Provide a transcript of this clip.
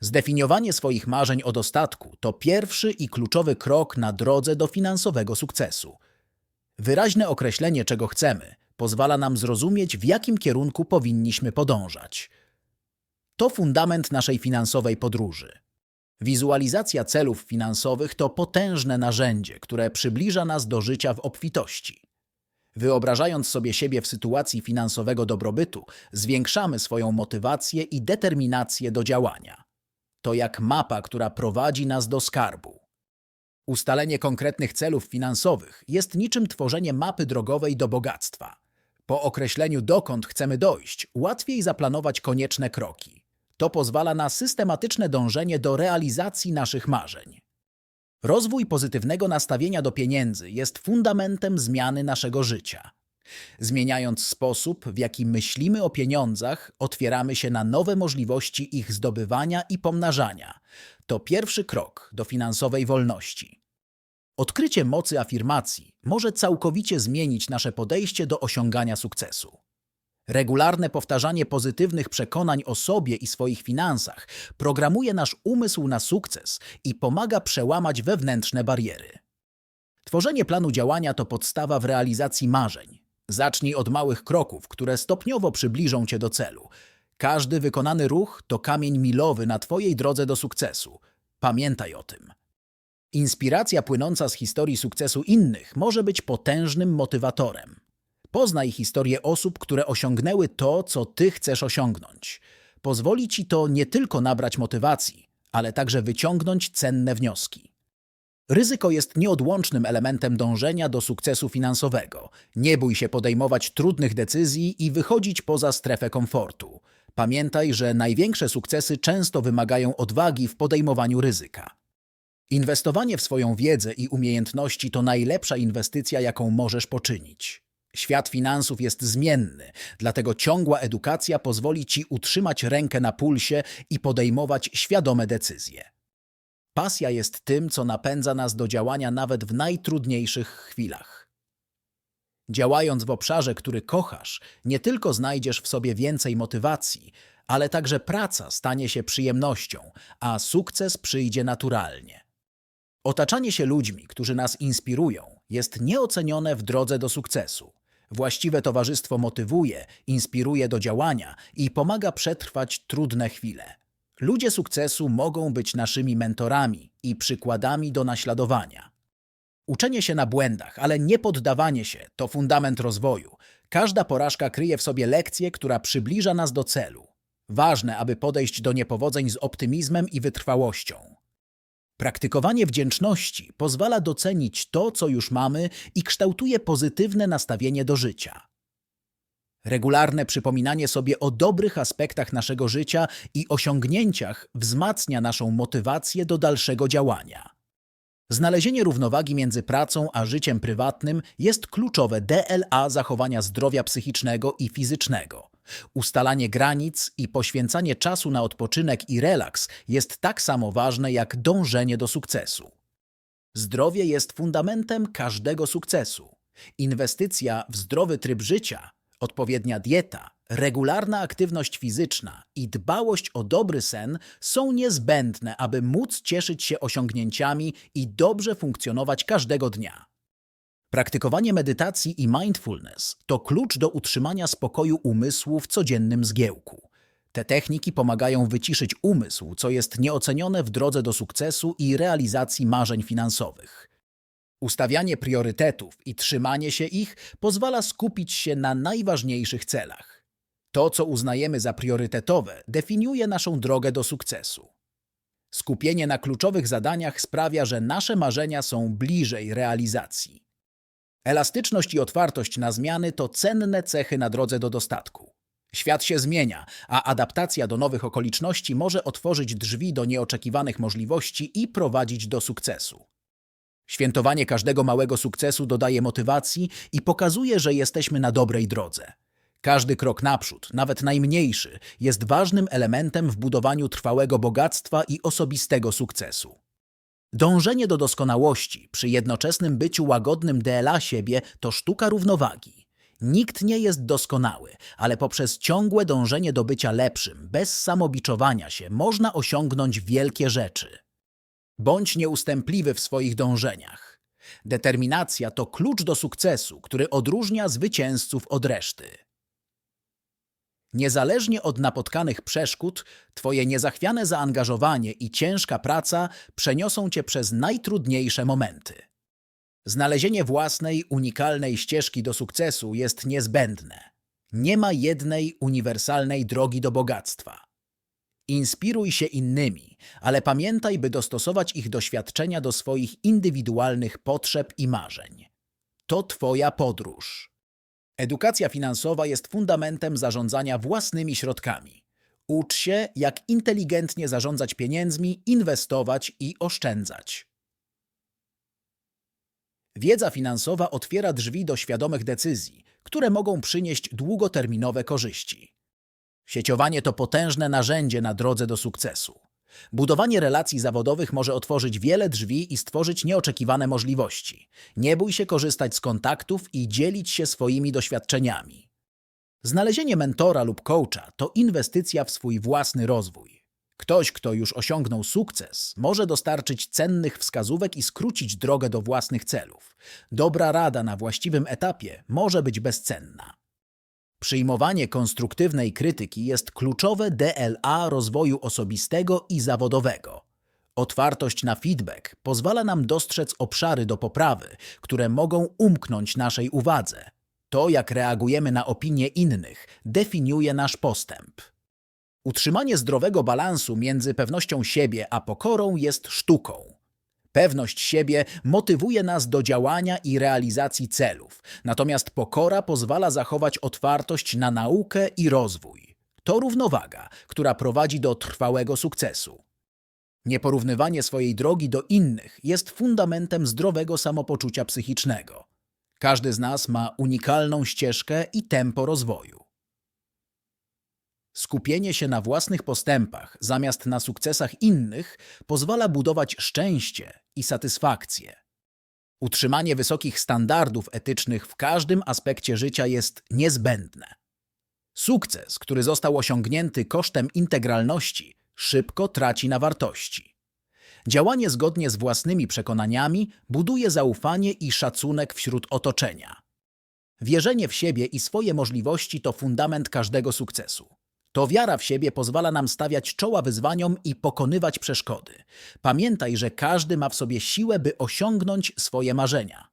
Zdefiniowanie swoich marzeń o dostatku to pierwszy i kluczowy krok na drodze do finansowego sukcesu. Wyraźne określenie, czego chcemy, pozwala nam zrozumieć, w jakim kierunku powinniśmy podążać. To fundament naszej finansowej podróży. Wizualizacja celów finansowych to potężne narzędzie, które przybliża nas do życia w obfitości. Wyobrażając sobie siebie w sytuacji finansowego dobrobytu, zwiększamy swoją motywację i determinację do działania. To jak mapa, która prowadzi nas do skarbu. Ustalenie konkretnych celów finansowych jest niczym tworzenie mapy drogowej do bogactwa. Po określeniu dokąd chcemy dojść, łatwiej zaplanować konieczne kroki. To pozwala na systematyczne dążenie do realizacji naszych marzeń. Rozwój pozytywnego nastawienia do pieniędzy jest fundamentem zmiany naszego życia. Zmieniając sposób, w jaki myślimy o pieniądzach, otwieramy się na nowe możliwości ich zdobywania i pomnażania. To pierwszy krok do finansowej wolności. Odkrycie mocy afirmacji może całkowicie zmienić nasze podejście do osiągania sukcesu. Regularne powtarzanie pozytywnych przekonań o sobie i swoich finansach programuje nasz umysł na sukces i pomaga przełamać wewnętrzne bariery. Tworzenie planu działania to podstawa w realizacji marzeń. Zacznij od małych kroków, które stopniowo przybliżą cię do celu. Każdy wykonany ruch to kamień milowy na twojej drodze do sukcesu. Pamiętaj o tym. Inspiracja płynąca z historii sukcesu innych może być potężnym motywatorem. Poznaj historię osób, które osiągnęły to, co ty chcesz osiągnąć. Pozwoli ci to nie tylko nabrać motywacji, ale także wyciągnąć cenne wnioski. Ryzyko jest nieodłącznym elementem dążenia do sukcesu finansowego. Nie bój się podejmować trudnych decyzji i wychodzić poza strefę komfortu. Pamiętaj, że największe sukcesy często wymagają odwagi w podejmowaniu ryzyka. Inwestowanie w swoją wiedzę i umiejętności to najlepsza inwestycja, jaką możesz poczynić. Świat finansów jest zmienny, dlatego ciągła edukacja pozwoli ci utrzymać rękę na pulsie i podejmować świadome decyzje. Pasja jest tym, co napędza nas do działania nawet w najtrudniejszych chwilach. Działając w obszarze, który kochasz, nie tylko znajdziesz w sobie więcej motywacji, ale także praca stanie się przyjemnością, a sukces przyjdzie naturalnie. Otaczanie się ludźmi, którzy nas inspirują, jest nieocenione w drodze do sukcesu. Właściwe towarzystwo motywuje, inspiruje do działania i pomaga przetrwać trudne chwile. Ludzie sukcesu mogą być naszymi mentorami i przykładami do naśladowania. Uczenie się na błędach, ale nie poddawanie się to fundament rozwoju. Każda porażka kryje w sobie lekcję, która przybliża nas do celu. Ważne, aby podejść do niepowodzeń z optymizmem i wytrwałością. Praktykowanie wdzięczności pozwala docenić to, co już mamy i kształtuje pozytywne nastawienie do życia. Regularne przypominanie sobie o dobrych aspektach naszego życia i osiągnięciach wzmacnia naszą motywację do dalszego działania. Znalezienie równowagi między pracą a życiem prywatnym jest kluczowe DLA zachowania zdrowia psychicznego i fizycznego. Ustalanie granic i poświęcanie czasu na odpoczynek i relaks jest tak samo ważne jak dążenie do sukcesu. Zdrowie jest fundamentem każdego sukcesu. Inwestycja w zdrowy tryb życia, odpowiednia dieta, regularna aktywność fizyczna i dbałość o dobry sen są niezbędne, aby móc cieszyć się osiągnięciami i dobrze funkcjonować każdego dnia. Praktykowanie medytacji i mindfulness to klucz do utrzymania spokoju umysłu w codziennym zgiełku. Te techniki pomagają wyciszyć umysł, co jest nieocenione w drodze do sukcesu i realizacji marzeń finansowych. Ustawianie priorytetów i trzymanie się ich pozwala skupić się na najważniejszych celach. To, co uznajemy za priorytetowe, definiuje naszą drogę do sukcesu. Skupienie na kluczowych zadaniach sprawia, że nasze marzenia są bliżej realizacji. Elastyczność i otwartość na zmiany to cenne cechy na drodze do dostatku. Świat się zmienia, a adaptacja do nowych okoliczności może otworzyć drzwi do nieoczekiwanych możliwości i prowadzić do sukcesu. Świętowanie każdego małego sukcesu dodaje motywacji i pokazuje, że jesteśmy na dobrej drodze. Każdy krok naprzód, nawet najmniejszy, jest ważnym elementem w budowaniu trwałego bogactwa i osobistego sukcesu. Dążenie do doskonałości przy jednoczesnym byciu łagodnym DLA siebie to sztuka równowagi. Nikt nie jest doskonały, ale poprzez ciągłe dążenie do bycia lepszym, bez samobiczowania się, można osiągnąć wielkie rzeczy. Bądź nieustępliwy w swoich dążeniach. Determinacja to klucz do sukcesu, który odróżnia zwycięzców od reszty. Niezależnie od napotkanych przeszkód, Twoje niezachwiane zaangażowanie i ciężka praca przeniosą Cię przez najtrudniejsze momenty. Znalezienie własnej, unikalnej ścieżki do sukcesu jest niezbędne. Nie ma jednej uniwersalnej drogi do bogactwa. Inspiruj się innymi, ale pamiętaj, by dostosować ich doświadczenia do swoich indywidualnych potrzeb i marzeń. To Twoja podróż. Edukacja finansowa jest fundamentem zarządzania własnymi środkami. Ucz się, jak inteligentnie zarządzać pieniędzmi, inwestować i oszczędzać. Wiedza finansowa otwiera drzwi do świadomych decyzji, które mogą przynieść długoterminowe korzyści. Sieciowanie to potężne narzędzie na drodze do sukcesu. Budowanie relacji zawodowych może otworzyć wiele drzwi i stworzyć nieoczekiwane możliwości. Nie bój się korzystać z kontaktów i dzielić się swoimi doświadczeniami. Znalezienie mentora lub coacha to inwestycja w swój własny rozwój. Ktoś, kto już osiągnął sukces, może dostarczyć cennych wskazówek i skrócić drogę do własnych celów. Dobra rada na właściwym etapie może być bezcenna. Przyjmowanie konstruktywnej krytyki jest kluczowe DLA rozwoju osobistego i zawodowego. Otwartość na feedback pozwala nam dostrzec obszary do poprawy, które mogą umknąć naszej uwadze. To, jak reagujemy na opinie innych, definiuje nasz postęp. Utrzymanie zdrowego balansu między pewnością siebie a pokorą jest sztuką. Pewność siebie motywuje nas do działania i realizacji celów, natomiast pokora pozwala zachować otwartość na naukę i rozwój. To równowaga, która prowadzi do trwałego sukcesu. Nieporównywanie swojej drogi do innych jest fundamentem zdrowego samopoczucia psychicznego. Każdy z nas ma unikalną ścieżkę i tempo rozwoju. Skupienie się na własnych postępach zamiast na sukcesach innych pozwala budować szczęście i satysfakcję. Utrzymanie wysokich standardów etycznych w każdym aspekcie życia jest niezbędne. Sukces, który został osiągnięty kosztem integralności, szybko traci na wartości. Działanie zgodnie z własnymi przekonaniami buduje zaufanie i szacunek wśród otoczenia. Wierzenie w siebie i swoje możliwości to fundament każdego sukcesu. To wiara w siebie pozwala nam stawiać czoła wyzwaniom i pokonywać przeszkody. Pamiętaj, że każdy ma w sobie siłę, by osiągnąć swoje marzenia.